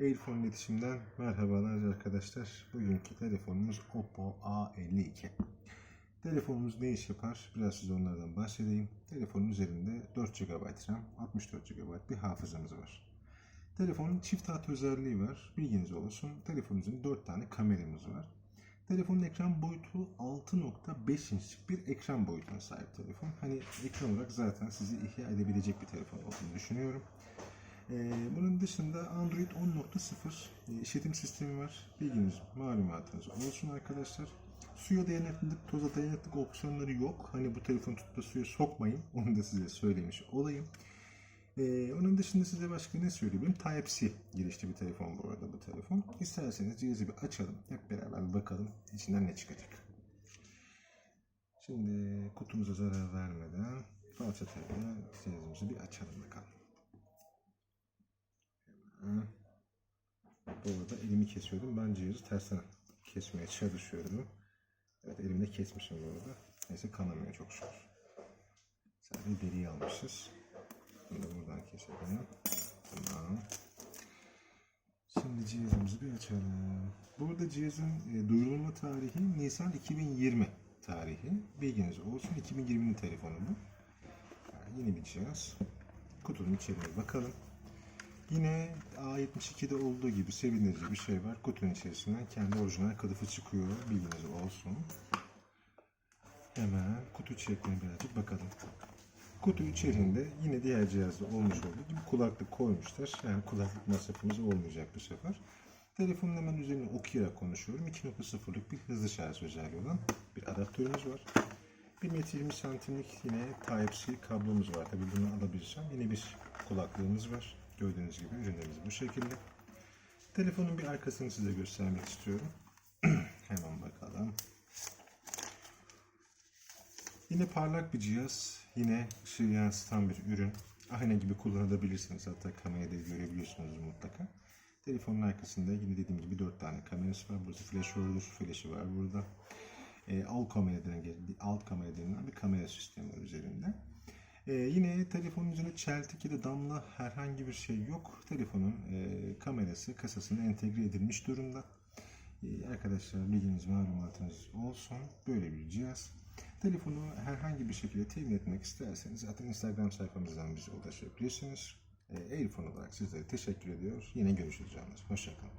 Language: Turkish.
Airphone iletişimden merhabalar arkadaşlar. Bugünkü telefonumuz Oppo A52. Telefonumuz ne iş yapar? Biraz size onlardan bahsedeyim. Telefonun üzerinde 4 GB RAM, 64 GB bir hafızamız var. Telefonun çift hat özelliği var. Bilginiz olsun. Telefonun üzerinde 4 tane kameramız var. Telefonun ekran boyutu 6.5 inçlik bir ekran boyutuna sahip telefon. Hani ekran olarak zaten sizi ihya edebilecek bir telefon olduğunu düşünüyorum. Ee, bunun dışında Android 10.0 e, işletim sistemi var. Bilginiz, malumatınız olsun arkadaşlar. Suya dayanıklılık, toza dayanıklılık opsiyonları yok. Hani bu telefonu tutup suya sokmayın. Onu da size söylemiş olayım. Ee, onun dışında size başka ne söyleyebilirim? Type-C girişli bir telefon bu arada bu telefon. İsterseniz cihazı bir açalım. Hep beraber bir bakalım içinden ne çıkacak. Şimdi kutumuza zarar vermeden falçatayla cihazımızı bir açalım bakalım. Hemen. Bu arada elimi kesiyordum. Ben cihazı tersten kesmeye çalışıyorum. Evet elimde kesmişim bu arada. Neyse kanamıyor çok şükür. Sadece deriyi almışız. Bunu da buradan keselim. Tamam. Şimdi cihazımızı bir açalım. Burada cihazın e, duyurulma tarihi Nisan 2020 tarihi. Bilginiz olsun. 2020'nin telefonu bu. Yani yeni bir cihaz. Kutunun içeriğine bakalım. Yine A72'de olduğu gibi sevindirici bir şey var. Kutunun içerisinden kendi orijinal kılıfı çıkıyor. Bilginiz olsun. Hemen kutu içeriklerine birazcık bakalım. Kutu içerisinde yine diğer cihazda olmuş olduğu gibi kulaklık koymuşlar. Yani kulaklık masrafımız olmayacak bu sefer. Telefonun hemen üzerine okuyarak konuşuyorum. 2.0'lık bir hızlı şarj özelliği olan bir adaptörümüz var. 1 metre 20 santimlik yine Type-C kablomuz var. Tabii bunu alabilsem yine bir kulaklığımız var. Gördüğünüz gibi ürünlerimiz bu şekilde. Telefonun bir arkasını size göstermek istiyorum. Hemen bakalım. Yine parlak bir cihaz. Yine ışığı yansıtan bir ürün. Ayna gibi kullanabilirsiniz. Hatta kamerayı da görebiliyorsunuz mutlaka. Telefonun arkasında yine dediğim gibi 4 tane kamerası var. Burada flash holder flash'ı var burada. E, alt kamera denen, alt bir kamera sistemi var üzerinde. E, yine telefonun üzerinde çeltik ya da damla herhangi bir şey yok. Telefonun e, kamerası kasasına entegre edilmiş durumda. E, arkadaşlar bilginiz malumatınız olsun. Böyle bir cihaz. Telefonu herhangi bir şekilde temin etmek isterseniz zaten Instagram sayfamızdan bize ulaşabilirsiniz. E, Airphone olarak sizlere teşekkür ediyoruz. Yine görüşürüz canlar. Hoşçakalın.